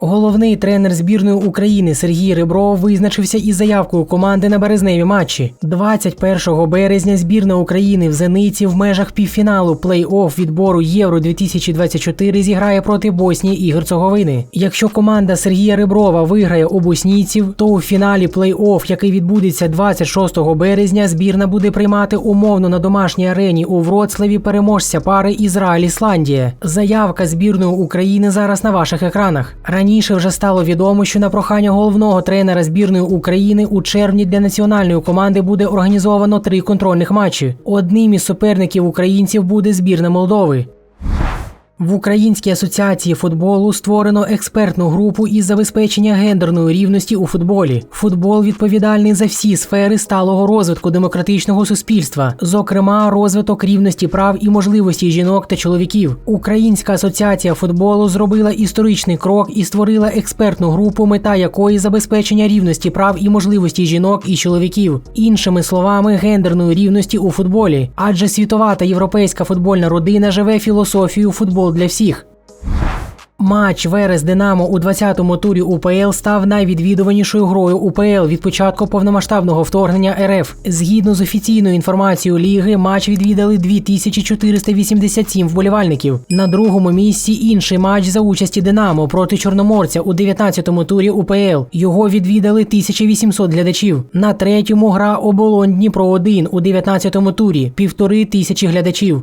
Головний тренер збірної України Сергій Ребров визначився із заявкою команди на березневі матчі. 21 березня збірна України в Зениці в межах півфіналу плей-офф відбору Євро 2024 зіграє проти Боснії і Герцеговини. Якщо команда Сергія Реброва виграє у боснійців, то у фіналі плей-офф, який відбудеться 26 березня, збірна буде приймати умовно на домашній арені у Вроцлаві переможця пари Ізраїль-Ісландія. Заявка збірної України зараз на ваших екранах. Раніше вже стало відомо, що на прохання головного тренера збірної України у червні для національної команди буде організовано три контрольних матчі. Одним із суперників українців буде збірна Молдови. В Українській асоціації футболу створено експертну групу із забезпечення гендерної рівності у футболі. Футбол відповідальний за всі сфери сталого розвитку демократичного суспільства, зокрема, розвиток рівності прав і можливості жінок та чоловіків. Українська асоціація футболу зробила історичний крок і створила експертну групу, мета якої забезпечення рівності прав і можливості жінок і чоловіків, іншими словами, гендерної рівності у футболі. Адже світова та європейська футбольна родина живе філософією футбол для всіх. Матч Верес Динамо у 20-му турі УПЛ став найвідвідуванішою грою УПЛ від початку повномасштабного вторгнення РФ. Згідно з офіційною інформацією ліги, матч відвідали 2487 вболівальників. На другому місці інший матч за участі Динамо проти Чорноморця у 19-му турі УПЛ. Його відвідали 1800 глядачів. На третьому гра оболонь Дніпро 1 у 19-му турі півтори тисячі глядачів.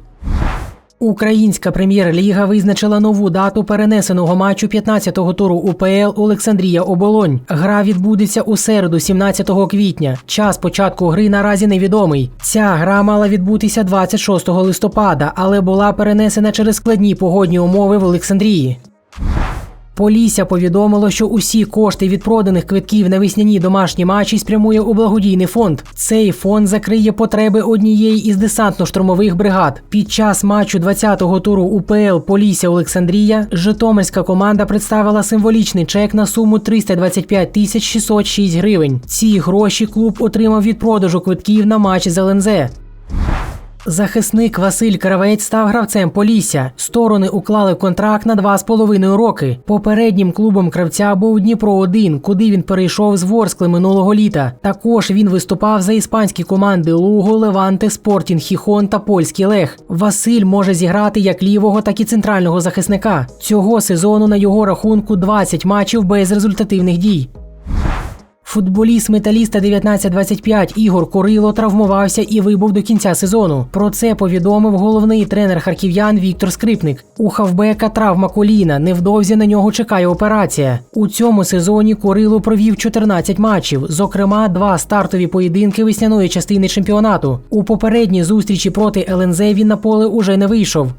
Українська прем'єр-ліга визначила нову дату перенесеного матчу 15-го туру УПЛ Олександрія Оболонь. Гра відбудеться у середу, 17 квітня. Час початку гри наразі невідомий. Ця гра мала відбутися 26 листопада, але була перенесена через складні погодні умови в Олександрії. Полісся повідомило, що усі кошти від проданих квитків на весняні домашні матчі спрямує у благодійний фонд. Цей фонд закриє потреби однієї із десантно-штурмових бригад. Під час матчу 20-го туру УПЛ Полісся Олександрія Житомирська команда представила символічний чек на суму 325 тисяч 606 гривень. Ці гроші клуб отримав від продажу квитків на матч з ЛНЗ. Захисник Василь Кравець став гравцем Полісся. Сторони уклали контракт на два з половиною роки. Попереднім клубом кравця був Дніпро 1 куди він перейшов з Ворскли минулого літа. Також він виступав за іспанські команди Луго, Леванте, Спортінг, Хіхон та Польський Лех. Василь може зіграти як лівого, так і центрального захисника. Цього сезону на його рахунку 20 матчів без результативних дій. Футболіст металіста 1925 Ігор Корило травмувався і вибув до кінця сезону. Про це повідомив головний тренер харків'ян Віктор Скрипник. У хавбека травма коліна. Невдовзі на нього чекає операція. У цьому сезоні Корило провів 14 матчів, зокрема, два стартові поєдинки весняної частини чемпіонату. У попередній зустрічі проти ЛНЗ він на поле уже не вийшов.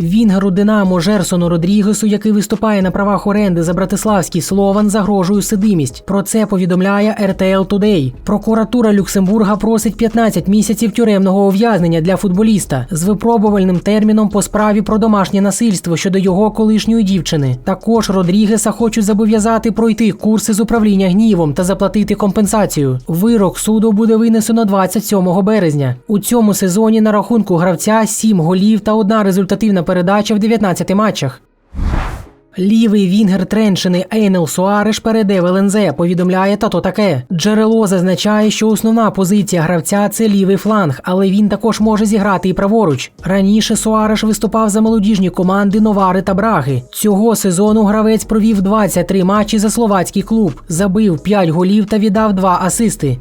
Вінгеру Динамо Жерсону Родрігесу, який виступає на правах оренди за братиславський Слован, загрожує судимість. Про це повідомляє RTL Today. Прокуратура Люксембурга просить 15 місяців тюремного ув'язнення для футболіста з випробувальним терміном по справі про домашнє насильство щодо його колишньої дівчини. Також Родрігеса хочуть зобов'язати пройти курси з управління гнівом та заплатити компенсацію. Вирок суду буде винесено 27 березня. У цьому сезоні на рахунку гравця 7 голів та одна результативна передача в 19 матчах. Лівий вінгер Тренчини Ейнел Суареш перейде в ЛНЗ, повідомляє тато таке. Джерело зазначає, що основна позиція гравця це лівий фланг, але він також може зіграти і праворуч. Раніше Суареш виступав за молодіжні команди Новари та Браги. Цього сезону гравець провів 23 матчі за словацький клуб, забив 5 голів та віддав 2 асисти.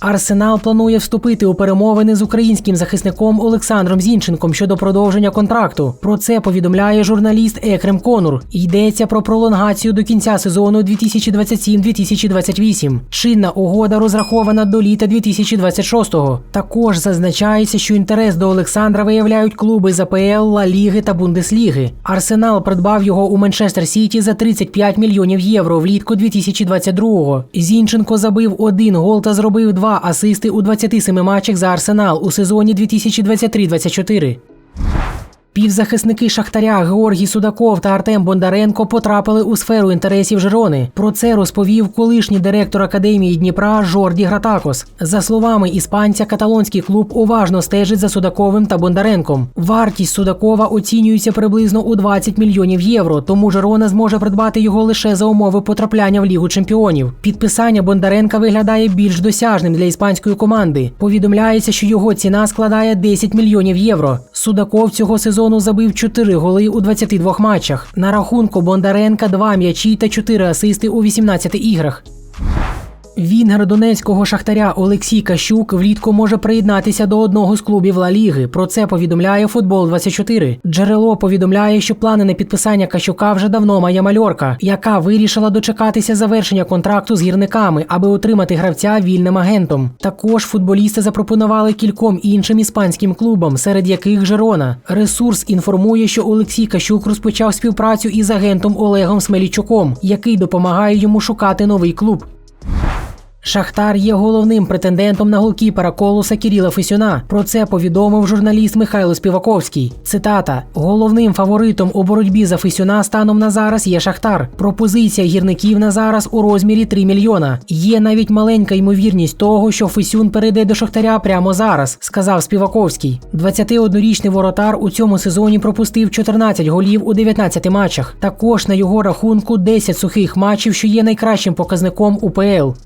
Арсенал планує вступити у перемовини з українським захисником Олександром Зінченком щодо продовження контракту. Про це повідомляє журналіст Екрем Конур. Йдеться про пролонгацію до кінця сезону 2027-2028. Чинна угода розрахована до літа 2026-го. Також зазначається, що інтерес до Олександра виявляють клуби з Ла Ліги та Бундесліги. Арсенал придбав його у Манчестер Сіті за 35 мільйонів євро влітку 2022-го. Зінченко забив один гол та зробив два асисти у 27 матчах за Арсенал у сезоні 2023-24. Півзахисники Шахтаря Георгій Судаков та Артем Бондаренко потрапили у сферу інтересів Жирони. Про це розповів колишній директор академії Дніпра Жорді Гратакос. За словами іспанця, каталонський клуб уважно стежить за Судаковим та Бондаренком. Вартість Судакова оцінюється приблизно у 20 мільйонів євро. Тому Жирона зможе придбати його лише за умови потрапляння в Лігу чемпіонів. Підписання Бондаренка виглядає більш досяжним для іспанської команди. Повідомляється, що його ціна складає 10 мільйонів євро. Судаков цього сезону забив 4 голи у 22 матчах. На рахунку Бондаренка 2 м'ячі та 4 асисти у 18 іграх. Вінгер донецького шахтаря Олексій Кащук влітку може приєднатися до одного з клубів Ла Ліги. Про це повідомляє футбол 24 Джерело повідомляє, що плани на підписання Кащука вже давно має мальорка, яка вирішила дочекатися завершення контракту з гірниками, аби отримати гравця вільним агентом. Також футболісти запропонували кільком іншим іспанським клубам, серед яких Жерона. Ресурс інформує, що Олексій Кащук розпочав співпрацю із агентом Олегом Смелічуком, який допомагає йому шукати новий клуб. Шахтар є головним претендентом на голкіпера колоса Кіріла Фесюна. Про це повідомив журналіст Михайло Співаковський. Цитата: головним фаворитом у боротьбі за Фесюна станом на зараз є Шахтар. Пропозиція гірників на зараз у розмірі 3 мільйона. Є навіть маленька ймовірність того, що Фесюн перейде до Шахтаря прямо зараз, сказав Співаковський. 21-річний воротар у цьому сезоні пропустив 14 голів у 19 матчах. Також на його рахунку 10 сухих матчів, що є найкращим показником УПЛ.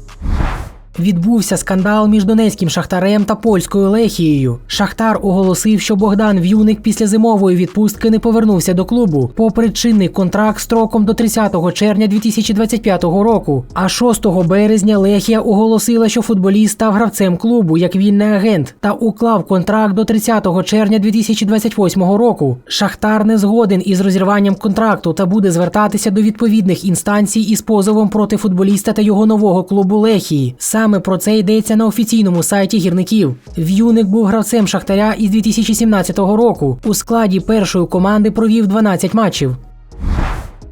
Відбувся скандал між донецьким шахтарем та польською лехією. Шахтар оголосив, що Богдан В'юник після зимової відпустки не повернувся до клубу, попри чинний контракт строком до 30 червня 2025 року. А 6 березня Лехія оголосила, що футболіст став гравцем клубу як вільний агент та уклав контракт до 30 червня 2028 року. Шахтар не згоден із розірванням контракту та буде звертатися до відповідних інстанцій із позовом проти футболіста та його нового клубу Лехії. Саме про це йдеться на офіційному сайті гірників. В'юник був гравцем Шахтаря із 2017 року. У складі першої команди провів 12 матчів.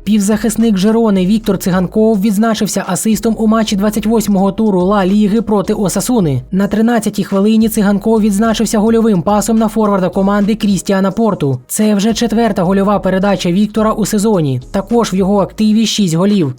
Півзахисник Жерони Віктор Циганков відзначився асистом у матчі 28-го туру Ла Ліги проти Осасуни. На 13-й хвилині Циганков відзначився гольовим пасом на форварда команди Крістіана Порту. Це вже четверта гольова передача Віктора у сезоні. Також в його активі 6 голів.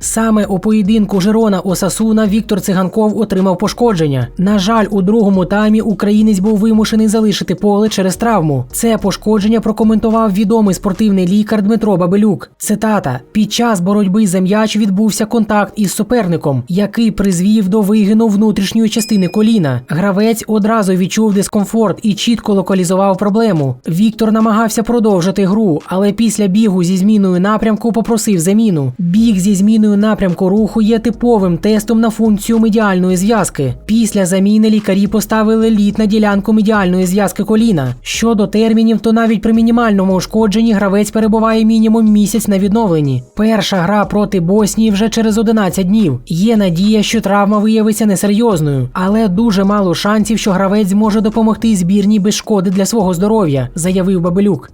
Саме у поєдинку Жирона Осасуна Віктор Циганков отримав пошкодження. На жаль, у другому таймі українець був вимушений залишити поле через травму. Це пошкодження прокоментував відомий спортивний лікар Дмитро Бабелюк. Цитата: під час боротьби за м'яч відбувся контакт із суперником, який призвів до вигину внутрішньої частини коліна. Гравець одразу відчув дискомфорт і чітко локалізував проблему. Віктор намагався продовжити гру, але після бігу зі зміною напрямку попросив заміну. Біг зі зміною напрямку руху є типовим тестом на функцію медіальної зв'язки. Після заміни лікарі поставили лід на ділянку медіальної зв'язки коліна. Щодо термінів, то навіть при мінімальному ушкодженні гравець перебуває мінімум місяць на відновленні. Перша гра проти Боснії вже через 11 днів. Є надія, що травма виявиться несерйозною, але дуже мало шансів, що гравець зможе допомогти збірній без шкоди для свого здоров'я, заявив Бабелюк.